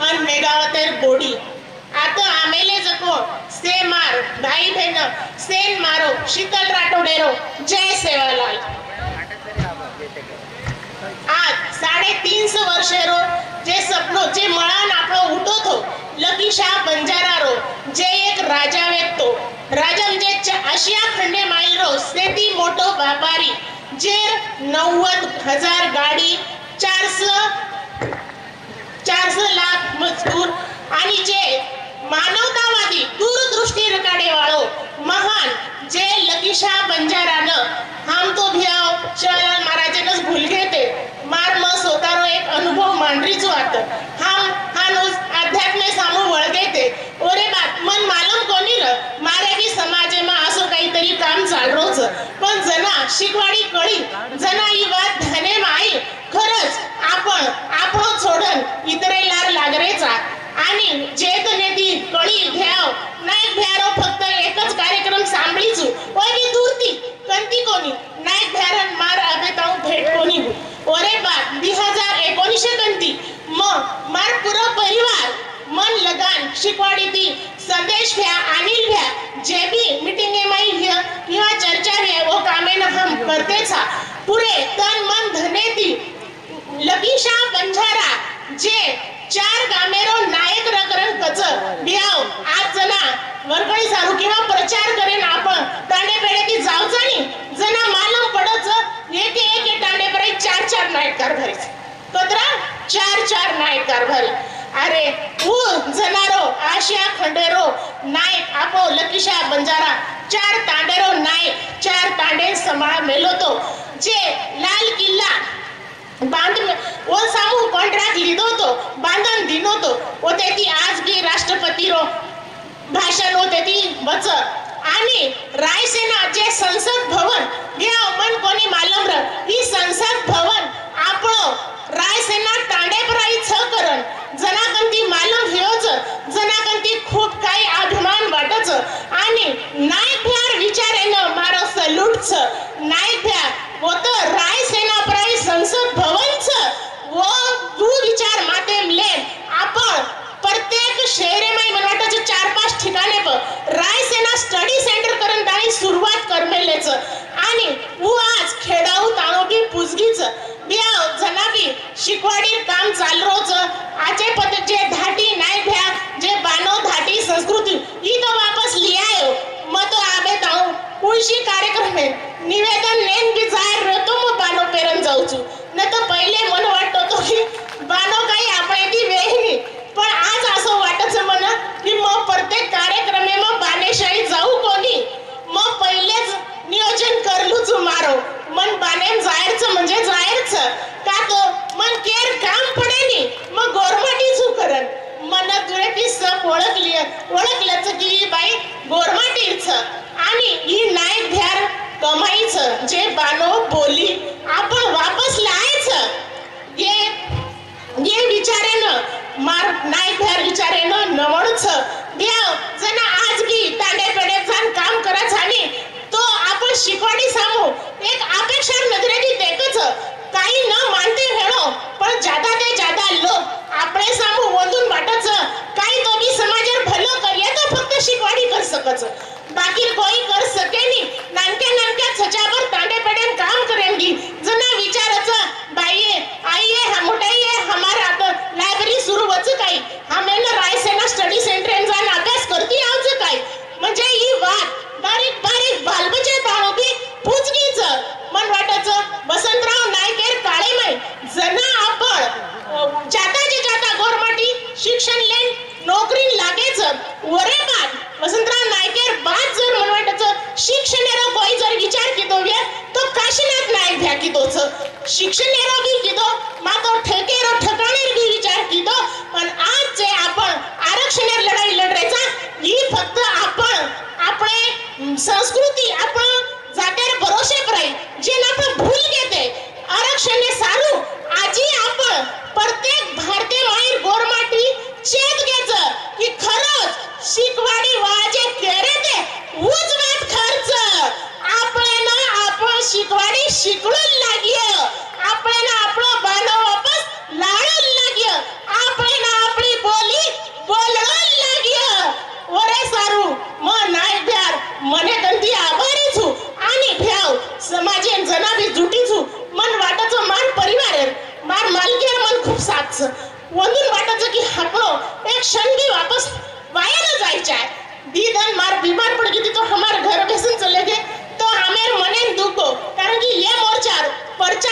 અને મેગાવતર બોડી આ તો આમેલે જકો સે માર ભાઈ બહેન સેન મારો શીતલ રાટોડેરો જય સેવાલાલ આજ સાડે તીનસો વર્ષેરો જે સપનો જે મળાન આપણો ઉઠો તો લકી શાહ બંજારારો જે એક રાજા વ્યક્તો રાજમ જે આશિયા ખંડે માયરો સેતી મોટો વ્યાપારી જે નવ્વદ હજાર ગાડી ચારસો पन्नास लाख मजकूर आणि जे मानवतावादी दूरदृष्टी रकाडे वाळो महान जे लकीशा बंजारानं हम तो भियाव शिवाजीराव महाराजांनाच भूल घेते. मार म स्वतःनो एक अनुभव मांडरीच वाट हम हा नोज अध्यात्मे सामो वळगेते ओरे बात मन मालूम कोणी र मारे की समाजे मा असं काहीतरी काम चालरोच. पण जना शिकवाडी कळी जना ही वाद करायचा आणि जे कने दिन कळी घ्याव नाही घ्यारो फक्त एकच कार्यक्रम सांभळीचू. ओय दूरती कंती कोणी? नाही घ्यारन मार आगे ताऊ भेट कोणी ओरे बात दी हजार एकोणीसशे कंती. मग मार पुरो परिवार. मन लगान शिकवाडी ती. संदेश भ्या अनिल भ्या जे बी मीटिंग माई भ्या किंवा चर्चा भ्या वो कामे न हम करतेच हा. पुरे तन मन धने ती. लकीशा बंजारा. जे चार गामेरो नायक रकरण कच बियाव आज जना वरकळी सारू किंवा प्रचार करेन आपण. तांडे पेढे की जाऊ जाणी? जना मालम पडच एक एक तांडे पेढे चार चार नायक कारभारी कदरा चार चार नायक कारभारी अरे ऊ जनारो आशिया खंडेरो नायक आपो लकीशा बंजारा. चार तांडेरो नायक चार तांडे समाळ मेलो तो. जे लाल किल्ला बांध ओ सामू कॉन्ट्रॅक्ट लिधो तो बांधन दिनो तो वो तेती आज बी राष्ट्रपती रो. भाषण हो तेती वच आणि रायसेना जे संसद भवन घ्या मन कोणी मालम र ही संसद भवन आपणो रायसेना तांडेपराई छ करण जनाकंती मालम हेच जनाकंती खूप काही अभिमान वाटच आणि नायक भ्यार विचारेन मारो सल्यूट छ नायक भ्या वो तर रायसेना प्राई संसद भवन छ वो तू विचार मातेम लेन आपण प्रत्येक शहरेमाई मला वाटतं चार पाच ठिकाणे प रायसेना स्टडी सेंटर करून ताणी सुरुवात करमेलेच आणि उ आज खेडाऊ ताणोबी पुजगीच बिया जनाबी शिकवाडी काम चालरोच आचे पद जे धाटी नाही भ्या जे बानो धाटी संस्कृती ही तो वापस लियायो मग तो आबे ताऊ कुळशी कार्यक्रम है निवेदन नेन बी जाहीर रहतो मग बानो पेरन जाऊचू. न तो पहिले मन वाटत होतो की बानो काही आपण ती वेहिनी. पण आज असं वाटच मन की मग प्रत्येक कार्यक्रमे मग बानेशाही जाऊ कोणी मग पहिलेच नियोजन करलूच मारो मन बानेन जायरच म्हणजे जायरच का तो मन केर काम पडेनी मग गोरमाटीचू करन मन तुळे ती सप ओळखली ओळखल्याच की बाई गोरमाटीच आणि ही नाही ध्यार कमाईच जे बानो बोली आपण वापस लायच. ये ये विचारेन मार नाही ध्यार विचारेन नवणच देव जना आज की तांडे पेडे जाण काम करत आणि तो आपण शिकवाडी सांगू. एक अपेक्षा नजरेनी देखच. काही न मानते हेळो पण ज्यादा ते जादा लोक आपले सामू वंदून वाटच काही तो बी समाजेर भलं कर ये तो फक्त महत्वाचं. बाकी कोई कर सकेनी नानक्या नानक्या छच्यावर तांडे पेडेन काम करेंगी जना विचारच बाईये आईये हा मोठाईये हमारा आता लायब्ररी सुरू वच काही हमेन रायसेना स्टडी सेंटर जाऊन अभ्यास करती आवच काय? म्हणजे ही वाट. बारीक बारीक बालबचे ताळोबी पुचगीच मन वाटच वसंतराव नायकेर काळे माई जना आपण जाता जाताचे जाता गोरमाटी शिक्षण लेन नोकरी लागेच. वरे बाद वसंतराव नायकेर बाद जर मन वाटच शिक्षणेरो कोई जर विचार कितो व्य तो काशीनाथ नायक भ्या कितोच शिक्षण बी कितो विचार कितो पण आज जे आपण आरक्षणेर लढाई लढायचा ही फक्त आपण आपले संस्कृती आपण जातेर भरोसे पराई जे आपण भूल घेते आरक्षण सारू आजी आपण प्रत्येक भारतीय बाहेर गोरमाटी चेत घेच की खरंच शिकवाडी वाजे मन मन वाटाचं मान परिवार मार की हटलो एक क्षण वापस वाया ना जायचा दीदन मार बीमार पड़ गई तो हमार घर बेसन चले गए तो हमेर मने दुखो. कारण की ये मोर्चार परचा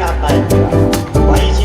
Apa itu 起